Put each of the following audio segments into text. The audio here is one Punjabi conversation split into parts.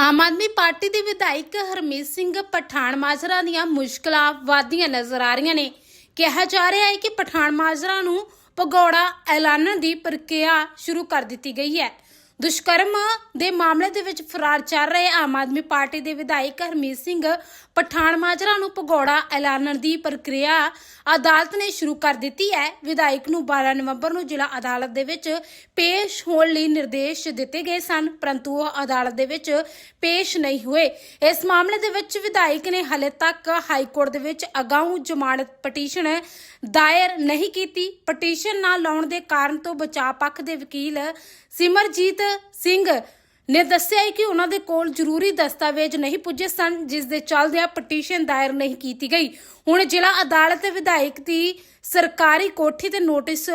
ਆਮ ਆਦਮੀ ਪਾਰਟੀ ਦੇ ਵਿਧਾਇਕ ਹਰਮੀਤ ਸਿੰਘ ਪਠਾਨ ਮਾਜਰਾ ਦੀਆਂ ਮੁਸ਼ਕਲਾਂ ਵਧਦੀਆਂ ਨਜ਼ਰ ਆ ਰਹੀਆਂ ਨੇ। ਕਿਹਾ ਜਾ ਰਿਹਾ ਹੈ ਕਿ ਪਠਾਨ ਮਾਜਰਾ ਨੂੰ ਭਗੌੜਾ ਐਲਾਨਣ ਦੀ ਪ੍ਰਕਿਰਿਆ ਸ਼ੁਰੂ ਕਰ ਦਿੱਤੀ ਗਈ ਹੈ। ਦੁਸ਼ਕਰਮ ਦੇ ਮਾਮਲੇ ਦੇ ਵਿੱਚ ਫਰਾਰ ਚੱਲ ਰਹੇ ਆਮ ਆਦਮੀ ਪਾਰਟੀ ਦੇ ਵਿਧਾਇਕ ਹਰਮੀਤ ਸਿੰਘ ਪਠਾਨ ਮਾਜਰਾ ਨੂੰ ਭਗੌੜਾ ਐਲਾਨਣ ਦੀ ਪ੍ਰਕਿਰਿਆ ਅਦਾਲਤ ਨੇ ਸ਼ੁਰੂ ਕਰ ਦਿੱਤੀ ਹੈ। ਵਿਧਾਇਕ ਨੂੰ 12 ਨਵੰਬਰ ਨੂੰ ਜ਼ਿਲ੍ਹਾ ਅਦਾਲਤ ਦੇ ਵਿੱਚ ਪੇਸ਼ ਹੋਣ ਲਈ ਨਿਰਦੇਸ਼ ਦਿੱਤੇ ਗਏ ਸਨ, ਪਰੰਤੂ ਉਹ ਅਦਾਲਤ ਦੇ ਵਿੱਚ ਪੇਸ਼ ਨਹੀਂ ਹੋਏ। ਇਸ ਮਾਮਲੇ ਦੇ ਵਿੱਚ ਵਿਧਾਇਕ ਨੇ ਹਲੇ ਤੱਕ ਹਾਈ ਕੋਰਟ ਦੇ ਵਿੱਚ ਅਗਾਊਂ ਜ਼ਮਾਨਤ ਪਟੀਸ਼ਨ ਦਾਇਰ ਨਹੀਂ ਕੀਤੀ। ਪਟੀਸ਼ਨ ਨਾ ਲਾਉਣ ਦੇ ਕਾਰਨ ਤੋਂ ਬਚਾਅ ਪੱਖ ਦੇ ਵਕੀਲ ਸਿਮਰਜੀਤ ਸਿੰਘ ਨੇ ਦੱਸਿਆ ਹੈ ਕਿ ਉਹਨਾਂ ਦੇ ਕੋਲ ਜ਼ਰੂਰੀ ਦਸਤਾਵੇਜ਼ ਨਹੀਂ ਪੁੱਜੇ ਸਨ, ਜਿਸ ਦੇ ਚੱਲਦਿਆਂ ਪਟੀਸ਼ਨ ਦਾਇਰ ਨਹੀਂ ਕੀਤੀ ਗਈ। ਹੁਣ ਜ਼ਿਲ੍ਹਾ ਅਦਾਲਤ ਵਿਧਾਇਕ ਦੀ ਸਰਕਾਰੀ ਕੋਠੀ ਤੇ ਨੋਟਿਸ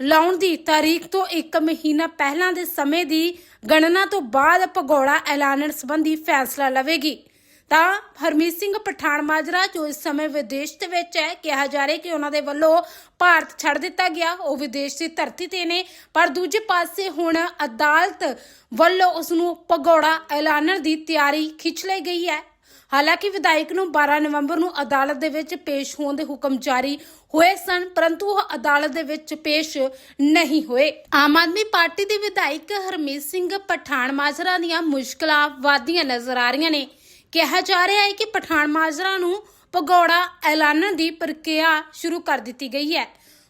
ਲਾਉਣ ਦੀ ਤਾਰੀਖ ਤੋਂ 1 ਮਹੀਨਾ ਪਹਿਲਾਂ ਦੇ ਸਮੇਂ ਦੀ ਗਣਨਾ ਤੋਂ ਬਾਅਦ ਭਗੌੜਾ ਐਲਾਨਣ ਸੰਬੰਧੀ ਫੈਸਲਾ ਲਵੇਗੀ। ਤਾਂ ਹਰਮੀਤ ਸਿੰਘ ਪਠਾਨ ਮਾਜਰਾ, ਜੋ ਇਸ ਸਮੇਂ ਵਿਦੇਸ਼ ਦੇ ਵਿੱਚ ਹੈ, ਕਿਹਾ ਜਾ ਰਿਹਾ ਕਿ ਉਹਨਾਂ ਦੇ ਵੱਲੋਂ ਭਾਰਤ ਛੱਡ ਦਿੱਤਾ ਗਿਆ। ਉਹ ਵਿਦੇਸ਼ ਦੀ ਧਰਤੀ ਤੇ ਨੇ, ਪਰ ਦੂਜੇ ਪਾਸੇ ਹੁਣ ਅਦਾਲਤ ਵੱਲੋਂ ਉਸ ਨੂੰ ਭਗੌੜਾ ਐਲਾਨਣ ਦੀ ਤਿਆਰੀ ਖਿੱਚ ਲਈ ਗਈ ਹੈ। ਹਾਲਾਂਕਿ ਵਿਧਾਇਕ ਨੂੰ 12 ਨਵੰਬਰ ਨੂੰ ਅਦਾਲਤ ਦੇ ਵਿੱਚ ਪੇਸ਼ ਹੋਣ ਦੇ ਹੁਕਮ ਜਾਰੀ ਹੋਏ ਸਨ, ਪਰੰਤੂ ਉਹ ਅਦਾਲਤ ਦੇ ਵਿੱਚ ਪੇਸ਼ ਨਹੀਂ ਹੋਏ। ਆਮ ਆਦਮੀ ਪਾਰਟੀ ਦੇ ਵਿਧਾਇਕ ਹਰਮੀਤ ਸਿੰਘ ਪਠਾਨ ਮਾਜਰਾ ਦੀਆਂ ਮੁਸ਼ਕਲਾਂ ਵਾਧੀਆਂ ਨਜ਼ਰ ਆ ਰਹੀਆਂ ਨੇ। ਕਿਹਾ ਜਾ ਰਿਹਾ ਹੈ ਕਿ ਪਠਾਨ ਮਾਜਰਾ ਨੂੰ ਭਗੌੜਾ ਐਲਾਨਣ ਦੀ ਪ੍ਰਕਿਰਿਆ ਸ਼ੁਰੂ ਕਰ ਦਿੱਤੀ ਗਈ ਹੈ।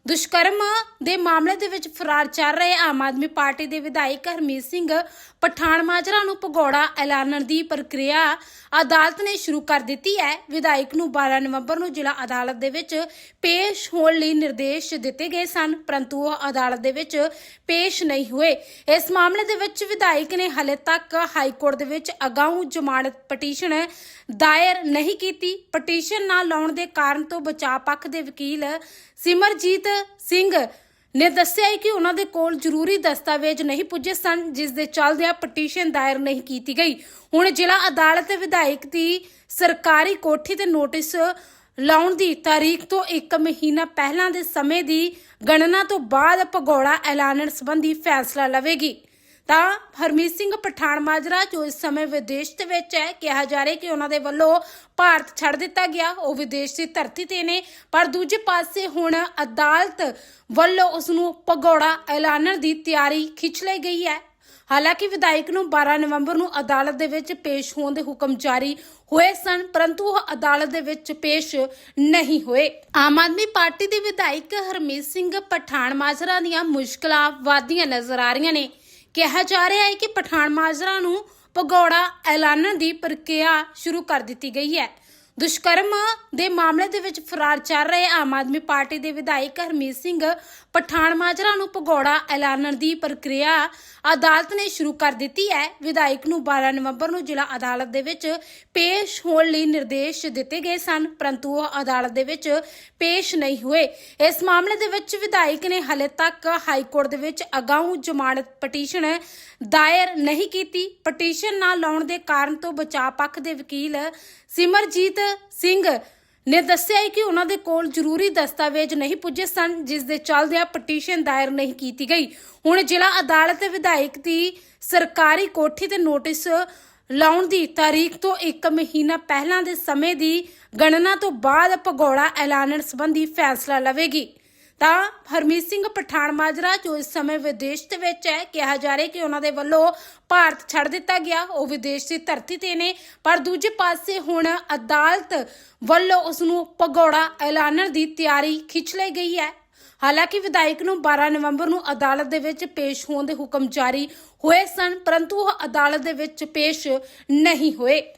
ਦੁਸ਼ਕਰਮ ਦੇ ਮਾਮਲੇ ਦੇ ਵਿੱਚ ਫਰਾਰ ਚੱਲ ਰਹੇ ਆਮ ਆਦਮੀ ਪਾਰਟੀ ਦੇ ਵਿਧਾਇਕ ਹਰਮੀਤ ਸਿੰਘ ਪਠਾਨ ਮਾਜਰਾ ਨੂੰ ਭਗੌੜਾ ਐਲਾਨਣ ਦੀ ਪ੍ਰਕਿਰਿਆ ਅਦਾਲਤ ਨੇ ਸ਼ੁਰੂ ਕਰ ਦਿੱਤੀ ਹੈ। ਵਿਧਾਇਕ ਨੂੰ 12 ਨਵੰਬਰ ਨੂੰ ਜ਼ਿਲ੍ਹਾ ਅਦਾਲਤ ਦੇ ਵਿੱਚ ਪੇਸ਼ ਹੋਣ ਲਈ ਨਿਰਦੇਸ਼ ਦਿੱਤੇ ਗਏ ਸਨ, ਪਰੰਤੂ ਉਹ ਅਦਾਲਤ ਦੇ ਵਿੱਚ ਪੇਸ਼ ਨਹੀਂ ਹੋਏ। ਇਸ ਮਾਮਲੇ ਦੇ ਵਿੱਚ ਵਿਧਾਇਕ ਨੇ ਹਲੇ ਤੱਕ ਹਾਈ ਕੋਰਟ ਦੇ ਵਿੱਚ ਅਗਾਊਂ ਜ਼ਮਾਨਤ ਪਟੀਸ਼ਨ ਦਾਇਰ ਨਹੀਂ ਕੀਤੀ। ਪਟੀਸ਼ਨ ਨਾ ਲਾਉਣ ਦੇ ਕਾਰਨ ਤੋਂ ਬਚਾਅ ਪੱਖ ਦੇ ਵਕੀਲ ਸਿਮਰਜੀਤ ਸਿੰਘ ਨੇ ਦੱਸਿਆ ਹੈ ਕਿ ਉਹਨਾਂ ਦੇ ਕੋਲ ਜ਼ਰੂਰੀ ਦਸਤਾਵੇਜ਼ ਨਹੀਂ ਪੁੱਜੇ ਸਨ, ਜਿਸ ਦੇ ਚੱਲਦਿਆਂ ਪਟੀਸ਼ਨ ਦਾਇਰ ਨਹੀਂ ਕੀਤੀ ਗਈ। ਹੁਣ ਜ਼ਿਲ੍ਹਾ ਅਦਾਲਤ ਵਿਧਾਇਕ ਦੀ ਸਰਕਾਰੀ ਕੋਠੀ ਤੇ ਨੋਟਿਸ ਲਾਉਣ ਦੀ ਤਾਰੀਖ ਤੋਂ 1 ਮਹੀਨਾ ਪਹਿਲਾਂ ਦੇ ਸਮੇਂ ਦੀ ਗਣਨਾ ਤੋਂ ਬਾਅਦ ਭਗੌੜਾ ਐਲਾਨਣ ਸੰਬੰਧੀ ਫੈਸਲਾ ਲਵੇਗੀ। ਤਾਂ ਹਰਮੀਤ ਸਿੰਘ ਪਠਾਨ ਮਾਜਰਾ ਜੋ ਇਸ ਸਮੇਂ ਵਿਦੇਸ਼ ਦੇ ਵਿੱਚ ਹੈ, ਕਿਹਾ ਜਾ ਰਿਹਾ ਕਿ ਉਹਨਾਂ ਦੇ ਵੱਲੋਂ ਭਾਰਤ ਛੱਡ ਦਿੱਤਾ ਗਿਆ। ਉਹ ਵਿਦੇਸ਼ ਦੀ ਧਰਤੀ ਤੇ ਨੇ, ਪਰ ਦੂਜੇ ਪਾਸੇ ਹੁਣ ਅਦਾਲਤ ਵੱਲੋਂ ਉਸ ਨੂੰ ਭਗੌੜਾ ਐਲਾਨਣ ਦੀ ਤਿਆਰੀ ਖਿੱਚ ਲਈ ਗਈ ਹੈ। ਹਾਲਾਂਕਿ ਵਿਧਾਇਕ ਨੂੰ 12 ਨਵੰਬਰ ਨੂੰ ਅਦਾਲਤ ਦੇ ਵਿੱਚ ਪੇਸ਼ ਹੋਣ ਦੇ ਹੁਕਮ ਜਾਰੀ ਹੋਏ ਸਨ, ਪਰੰਤੂ ਉਹ ਅਦਾਲਤ ਦੇ ਵਿੱਚ ਪੇਸ਼ ਨਹੀਂ ਹੋਏ। ਆਮ ਆਦਮੀ ਪਾਰਟੀ ਦੇ ਵਿਧਾਇਕ ਹਰਮੀਤ ਸਿੰਘ ਪਠਾਨ ਮਾਜਰਾ ਦੀਆਂ ਮੁਸ਼ਕਲਾਂ ਵਾਧੀਆਂ ਨਜ਼ਰ ਆ ਰਹੀਆਂ ਨੇ। ਕਿਹਾ ਜਾ ਰਿਹਾ ਹੈ ਕਿ ਪਠਾਨ ਮਾਜਰਾ ਨੂੰ ਭਗੌੜਾ ਐਲਾਨਣ ਦੀ ਪ੍ਰਕਿਰਿਆ ਸ਼ੁਰੂ ਕਰ ਦਿੱਤੀ ਗਈ ਹੈ। ਦੁਸ਼ਕਰਮ ਦੇ ਮਾਮਲੇ ਦੇ ਵਿੱਚ ਫਰਾਰ ਚੱਲ ਰਹੇ ਆਮ ਆਦਮੀ ਪਾਰਟੀ ਦੇ ਵਿਧਾਇਕ ਹਰਮੀਤ ਸਿੰਘ ਪਠਾਨ ਮਾਜਰਾ ਨੂੰ ਭਗੌੜਾ ਐਲਾਨਣ ਦੀ ਪ੍ਰਕਿਰਿਆ ਅਦਾਲਤ ਨੇ ਸ਼ੁਰੂ ਕਰ ਦਿੱਤੀ ਹੈ। ਵਿਧਾਇਕ ਨੂੰ 12 ਨਵੰਬਰ ਨੂੰ ਜ਼ਿਲ੍ਹਾ ਅਦਾਲਤ ਦੇ ਵਿੱਚ ਪੇਸ਼ ਹੋਣ ਲਈ ਨਿਰਦੇਸ਼ ਦਿੱਤੇ ਗਏ ਸਨ, ਪਰੰਤੂ ਉਹ ਅਦਾਲਤ ਦੇ ਵਿੱਚ ਪੇਸ਼ ਨਹੀਂ ਹੋਏ। ਇਸ ਮਾਮਲੇ ਦੇ ਵਿੱਚ ਵਿਧਾਇਕ ਨੇ ਹਲੇ ਤੱਕ ਹਾਈ ਕੋਰਟ ਦੇ ਵਿੱਚ ਅਗਾਊਂ ਜ਼ਮਾਨਤ ਪਟੀਸ਼ਨ ਦਾਇਰ ਨਹੀਂ ਕੀਤੀ। ਪਟੀਸ਼ਨ ਨਾ ਲਾਉਣ ਦੇ ਕਾਰਨ ਤੋਂ ਬਚਾਅ ਪੱਖ ਦੇ ਵਕੀਲ ਸਿਮਰਜੀਤ ਸਿੰਘ ਨੇ ਦੱਸਿਆ ਹੈ ਕਿ ਉਹਨਾਂ ਦੇ ਕੋਲ ਜ਼ਰੂਰੀ ਦਸਤਾਵੇਜ਼ ਨਹੀਂ ਪੁੱਜੇ ਸਨ, ਜਿਸ ਦੇ ਚੱਲਦਿਆਂ ਪਟੀਸ਼ਨ ਦਾਇਰ ਨਹੀਂ ਕੀਤੀ ਗਈ। ਹੁਣ ਜ਼ਿਲ੍ਹਾ ਅਦਾਲਤ ਵਿਧਾਇਕ ਦੀ ਸਰਕਾਰੀ ਕੋਠੀ ਤੇ ਨੋਟਿਸ ਲਾਉਣ ਦੀ ਤਾਰੀਖ ਤੋਂ 1 ਮਹੀਨਾ ਪਹਿਲਾਂ ਦੇ ਸਮੇਂ ਦੀ ਗਣਨਾ ਤੋਂ ਬਾਅਦ ਭਗੌੜਾ ਐਲਾਨਣ ਸੰਬੰਧੀ ਫੈਸਲਾ ਲਵੇਗੀ। ਤਾਂ ਹਰਮੀਤ ਸਿੰਘ ਪਠਾਨ ਮਾਜਰਾ, ਜੋ ਇਸ ਸਮੇਂ ਵਿਦੇਸ਼ ਦੇ ਵਿੱਚ ਹੈ, ਕਿਹਾ ਜਾ ਰਿਹਾ ਕਿ ਉਹਨਾਂ ਦੇ ਵੱਲੋਂ ਭਾਰਤ ਛੱਡ ਦਿੱਤਾ ਗਿਆ। ਉਹ ਵਿਦੇਸ਼ ਦੀ ਧਰਤੀ ਤੇ ਨੇ, ਪਰ ਦੂਜੇ ਪਾਸੇ ਹੁਣ ਅਦਾਲਤ ਵੱਲੋਂ ਉਸ ਨੂੰ ਭਗੌੜਾ ਐਲਾਨਣ ਦੀ ਤਿਆਰੀ ਖਿੱਚ ਲਈ ਗਈ ਹੈ। ਹਾਲਾਂਕਿ ਵਿਧਾਇਕ ਨੂੰ 12 ਨਵੰਬਰ ਨੂੰ ਅਦਾਲਤ ਦੇ ਵਿੱਚ ਪੇਸ਼ ਹੋਣ ਦੇ ਹੁਕਮ ਜਾਰੀ ਹੋਏ ਸਨ, ਪਰੰਤੂ ਉਹ ਅਦਾਲਤ ਦੇ ਵਿੱਚ ਪੇਸ਼ ਨਹੀਂ ਹੋਏ।